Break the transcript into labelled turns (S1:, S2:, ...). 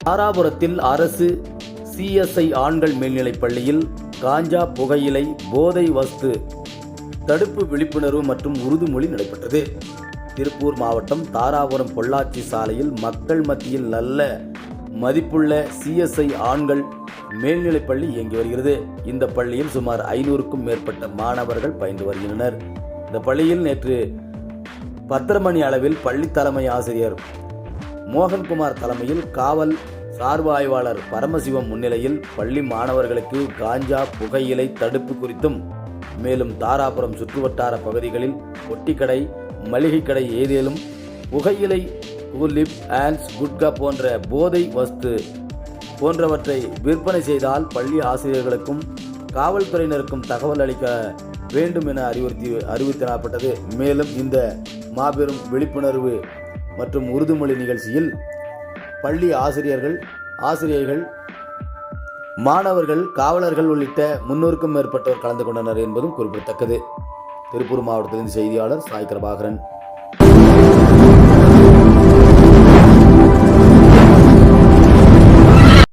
S1: தாராபுரத்தில் அரசு சிஎஸ்ஐ ஆண்கள் மேல்நிலைப் பள்ளியில் காஞ்சா புகையிலை போதை வஸ்து தடுப்பு விழிப்புணர்வு மற்றும் உறுதிமொழி நடைபெற்றது. திருப்பூர் மாவட்டம் தாராபுரம் பொள்ளாச்சி சாலையில் மக்கள் மத்தியில் நல்ல மதிப்புள்ள சிஎஸ்ஐ ஆண்கள் மேல்நிலைப் பள்ளி இயங்கி வருகிறது. இந்த பள்ளியில் சுமார் ஐநூறுக்கும் மேற்பட்ட மாணவர்கள் பயின்று வருகின்றனர். இந்த பள்ளியில் நேற்று பத்தரை மணி அளவில் பள்ளி தலைமை ஆசிரியர் மோகன்குமார் தலைமையில் காவல் சார்பு ஆய்வாளர் பரமசிவம் முன்னிலையில் பள்ளி மாணவர்களுக்கு காஞ்சா புகையிலை தடுப்பு குறித்தும் மேலும் தாராபுரம் சுற்றுவட்டார பகுதிகளில் ஒட்டிக்கடை மளிகை கடை ஏதேனும் புகையிலை கூலிப் ஆன்ஸ் குட்கா போன்ற போதை வஸ்து போன்றவற்றை விற்பனை செய்தால் பள்ளி ஆசிரியர்களுக்கும் காவல்துறையினருக்கும் தகவல் அளிக்க வேண்டும் என அறிவுறுத்தி அறிவுறுத்தப்பட்டது மேலும் இந்த மாபெரும் விழிப்புணர்வு மற்றும் உறுதிமொழி நிகழ்ச்சியில் பள்ளி ஆசிரியர்கள் ஆசிரியர்கள் மாணவர்கள் காவலர்கள் உள்ளிட்ட முன்னூறுக்கும் மேற்பட்டோர் கலந்து கொண்டனர் என்பதும் குறிப்பிடத்தக்கது. திருப்பூர் மாவட்டத்தின் செய்தியாளர் சாய் பிரபாகரன்